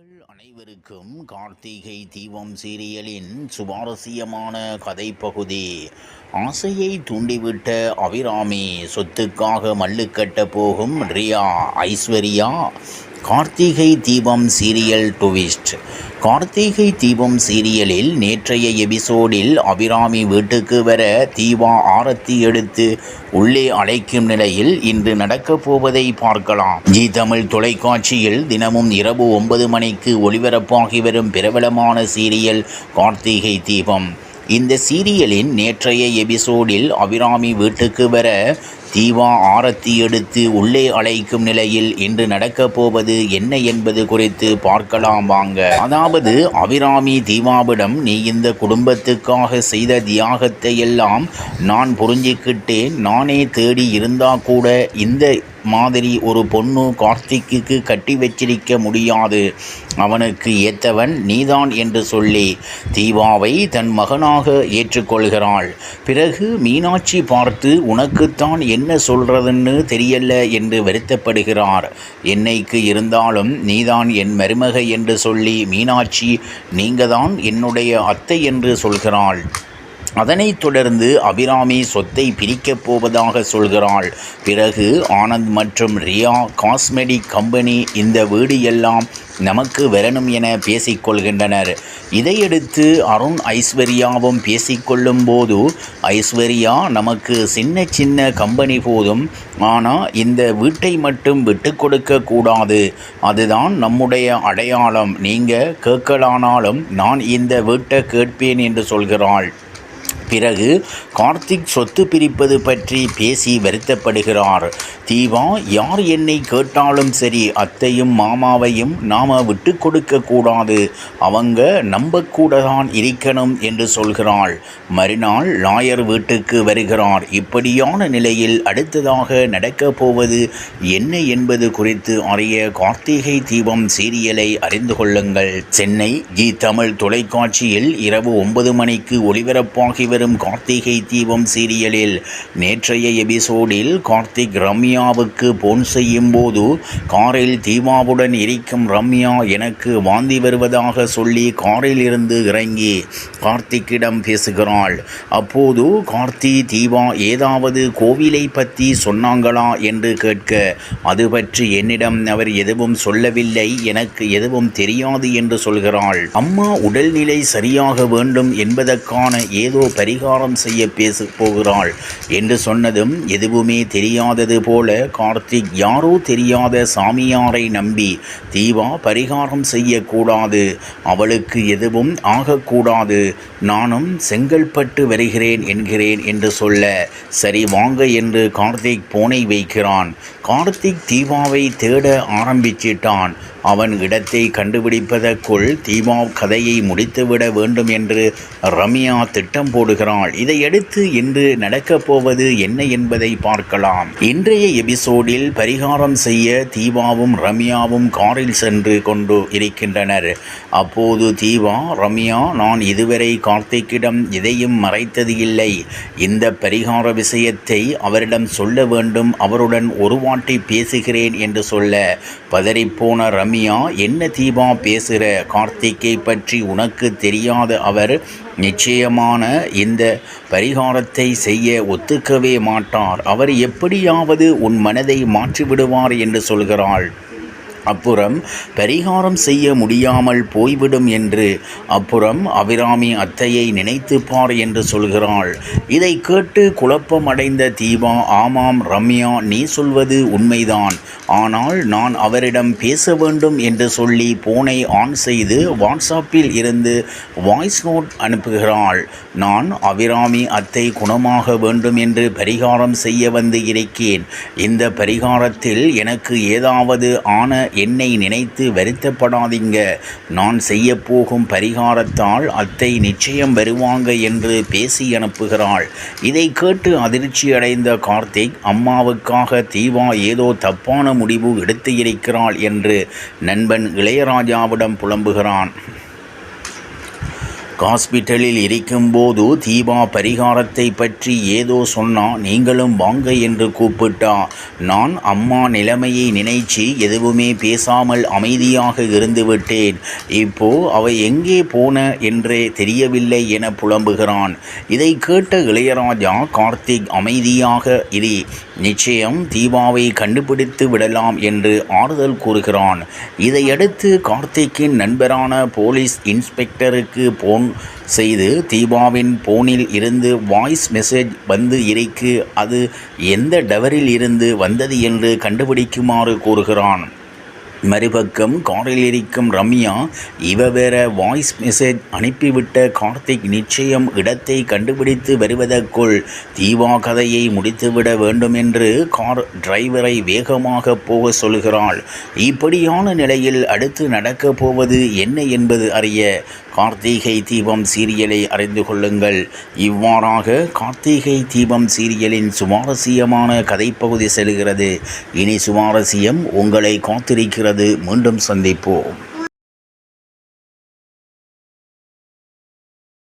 நேயர்கள் அனைவருக்கும் கார்த்திகை தீபம் சீரியலின் சுவாரஸ்யமான கதைப்பகுதி. ஆசையை தூண்டிவிட்ட அபிராமி சொத்துக்காக மல்லுக்கட்ட போகும் ரியா ஐஸ்வர்யா கார்த்திகை தீபம் சீரியல் டுவிஸ்ட். கார்த்திகை தீபம் சீரியலில் நேற்றைய எபிசோடில் அபிராமி வீட்டுக்கு வர தீபா ஆரத்தி எடுத்து உள்ளே அழைக்கும் நிலையில் இன்று நடக்கப் போவதை பார்க்கலாம். ஜி தமிழ் தொலைக்காட்சியில் தினமும் இரவு ஒன்பது மணிக்கு ஒளிபரப்பாகி வரும் பிரபலமான சீரியல் கார்த்திகை தீபம். இந்த சீரியலின் நேற்றைய எபிசோடில் அபிராமி வீட்டுக்கு வர தீவா ஆரத்தி எடுத்து உள்ளே அழைக்கும் நிலையில் இன்று நடக்கப் போவது என்ன என்பது குறித்து பார்க்கலாம் வாங்க. அதாவது அபிராமி தீவாவிடம் நீ இந்த குடும்பத்துக்காக செய்த தியாகத்தை எல்லாம் நான் புரிஞ்சுக்கிட்டேன். நானே தேடி இருந்தா கூட இந்த மாதிரி ஒரு பொண்ணு கார்த்திக்கு கட்டி வச்சிருக்க முடியாது. அவனுக்கு ஏத்தவன் நீதான் என்று சொல்லி தீபாவை தன் மகனாக ஏற்றுக்கொள்கிறாள். பிறகு மீனாட்சி பார்த்து உனக்குத்தான் என் என்ன சொல்கிறதுன்னு தெரியல என்று வருத்தப்படுகிறார். என்னைக்கு இருந்தாலும் நீதான் என் மருமக என்று சொல்லி மீனாட்சி நீங்கதான் என்னுடைய அத்தை என்று சொல்கிறாள். அதனைத் தொடர்ந்து அபிராமி சொத்தை பிரிக்கப் போவதாக சொல்கிறாள். பிறகு ஆனந்த் மற்றும் ரியா காஸ்மெடிக் கம்பெனி இந்த வீடு எல்லாம் நமக்கு வரணும் என பேசிக்கொள்கின்றனர். இதையடுத்து அருண் ஐஸ்வர்யாவும் பேசிக்கொள்ளும் போது ஐஸ்வர்யா நமக்கு சின்ன சின்ன கம்பெனி போதும். ஆனால் இந்த வீட்டை மட்டும் விட்டு கொடுக்க கூடாது. அதுதான் நம்முடைய அடையாளம். நீங்கள் கேட்கலானாலும் நான் இந்த வீட்டை கேட்பேன் என்று சொல்கிறாள். பிறகு கார்த்திக் சொத்து பிரிப்பது பற்றி பேசி வருத்தப்படுகிறார். தீபா யார் என்னை கேட்டாலும் சரி அத்தையும் மாமாவையும் நாம் விட்டு கொடுக்க கூடாது. அவங்க நம்பக்கூட தான் இருக்கணும் என்று சொல்கிறாள். மறுநாள் லாயர் வீட்டுக்கு வருகிறார். இப்படியான நிலையில் அடுத்ததாக நடக்கப் போவது என்ன என்பது குறித்து அறிய கார்த்திகை தீபம் சீரியலை அறிந்து கொள்ளுங்கள். சென்னை ஜி தமிழ் தொலைக்காட்சியில் இரவு ஒன்பது மணிக்கு ஒளிபரப்பாகி வரும் கார்த்திகை தீபம் சீரியலில். நேற்றைய எபிசோடில் கார்த்திக் ரம்யாவுக்கு போன் செய்யும் போது காரில் தீபாவுடன் இருக்கும் ரம்யா எனக்கு வாந்தி வருவதாக சொல்லி காரில் இருந்து இறங்கி கார்த்திக்கிடம் பேசுகிறாள். அப்போது கார்த்தி தீபா ஏதாவது கோவிலை பற்றி சொன்னாங்களா? என்று கேட்க அது பற்றி என்னிடம் அவர் எதுவும் சொல்லவில்லை. எனக்கு எதுவும் தெரியாது என்று சொல்கிறாள். அம்மா உடல்நிலை சரியாக வேண்டும் என்பதற்கான ஏதோ பரிகாரம் செய்ய பேச போகிறாள் என்று சொன்னதும் எதுவுமே தெரியாதது போல கார்த்திக் யாரோ தெரியாத சாமியாரை நம்பி தீபா பரிகாரம் செய்யக்கூடாது. அவளுக்கு எதுவும் ஆகக்கூடாது. நானும் செங்கல்பட்டு வருகிறேன் என்கிறேன் என்று சொல்ல சரி வாங்க என்று கார்த்திக் போனை வைக்கிறான். கார்த்திக் தீபாவை தேட ஆரம்பிச்சிட்டான். அவன் இடத்தை கண்டுபிடிப்பதற்குள் தீபா கதையை முடித்துவிட வேண்டும் என்று ரம்யா திட்டம் போடுகிறாள் இதையடுத்து இன்று நடக்கப் போவது என்ன என்பதை பார்க்கலாம். இன்றைய எபிசோடில் பரிகாரம் செய்ய தீபாவும் ரம்யாவும் காரில் சென்று கொண்டு இருக்கின்றனர். அப்போது தீபா ரம்யா நான் இதுவரை கார்த்திக்கிடம் எதையும் மறைத்தது இல்லை. இந்த பரிகார விஷயத்தை அவரிடம் சொல்ல வேண்டும். அவருடன் ஒரு வாட்டி பேசுகிறேன் என்று சொல்ல. பதறிப்போன ரம்யா என்ன தீபா பேசுகிற கார்த்திக்கை பற்றி உனக்கு தெரியாத அவர் நிச்சயமான இந்த பரிகாரத்தை செய்ய ஒத்துக்கவே மாட்டார். அவர் எப்படியாவது உன் மனதை மாற்றிவிடுவார் என்று சொல்கிறாள். அப்புறம் பரிகாரம் செய்ய முடியாமல் போய்விடும் என்று அப்புறம் அபிராமி அத்தையை நினைத்துப்பார் என்று சொல்கிறாள். இதை கேட்டு குழப்பமடைந்த தீபா ஆமாம் ரம்யா நீ சொல்வது உண்மைதான். ஆனால் நான் அவரிடம் பேச வேண்டும் என்று சொல்லி போனை ஆன் செய்து வாட்ஸ்அப்பில் இருந்து வாய்ஸ் நோட் அனுப்புகிறாள். நான் அபிராமி அத்தை குணமாக வேண்டும் என்று பரிகாரம் செய்ய வந்து இருக்கேன் இந்த பரிகாரத்தில் எனக்கு ஏதாவது ஆன என்னை நினைத்து வருத்தப்படாதீங்க. நான் செய்ய போகும் பரிகாரத்தால் அத்தை நிச்சயம் வருவாங்க என்று பேசி அனுப்புகிறாள். இதை கேட்டு அதிர்ச்சி அடைந்த கார்த்திக் அம்மாவுக்காக தீவா ஏதோ தப்பான முடிவு எடுத்து இருக்கிறாள் என்று நண்பன் இளையராஜாவிடம் புலம்புகிறான். ஹாஸ்பிட்டலில் இருக்கும்போது தீபா பரிகாரத்தை பற்றி ஏதோ சொன்னா நீங்களும் வாங்க என்று கூப்பிட்டா நான் அம்மா நிலைமையை நினைச்சு எதுவுமே பேசாமல் அமைதியாக இருந்துவிட்டேன் இப்போ அவ எங்கே போன என்றே தெரியவில்லை என புலம்புகிறான். இதை கேட்ட இளையராஜா கார்த்திக் அமைதியாக இரு. நிச்சயம் தீபாவை கண்டுபிடித்து விடலாம் என்று ஆறுதல் கூறுகிறான். இதையடுத்து கார்த்திக்கின் நண்பரான போலீஸ் இன்ஸ்பெக்டருக்கு போன் செய்து தீபாவின் போனில் இருந்து வாய்ஸ் மெசேஜ் வந்து இறைக்கு அது எந்த டவரில் இருந்து வந்தது என்று கண்டுபிடிக்குமாறு கூறுகிறான். மறுபக்கம் காரில் இருக்கும் ரம்யா இவ வேற வாய்ஸ் மெசேஜ் அனுப்பிவிட்ட கார்த்திக் நிச்சயம் இடத்தை கண்டுபிடித்து வருவதற்குள் தீவா கதையை முடித்துவிட வேண்டும் என்று கார் டிரைவரை வேகமாக போக சொல்கிறாள். இப்படியான நிலையில் அடுத்து நடக்கப் போவது என்ன என்பது அறிய கார்த்திகை தீபம் சீரியலை அறிந்து கொள்ளுங்கள். இவ்வாறாக கார்த்திகை தீபம் சீரியலின் சுவாரஸ்யமான கதைப்பகுதி செல்கிறது. இனி சுவாரஸ்யம் உங்களை காத்திருக்கிறது. மீண்டும் சந்திப்போம்.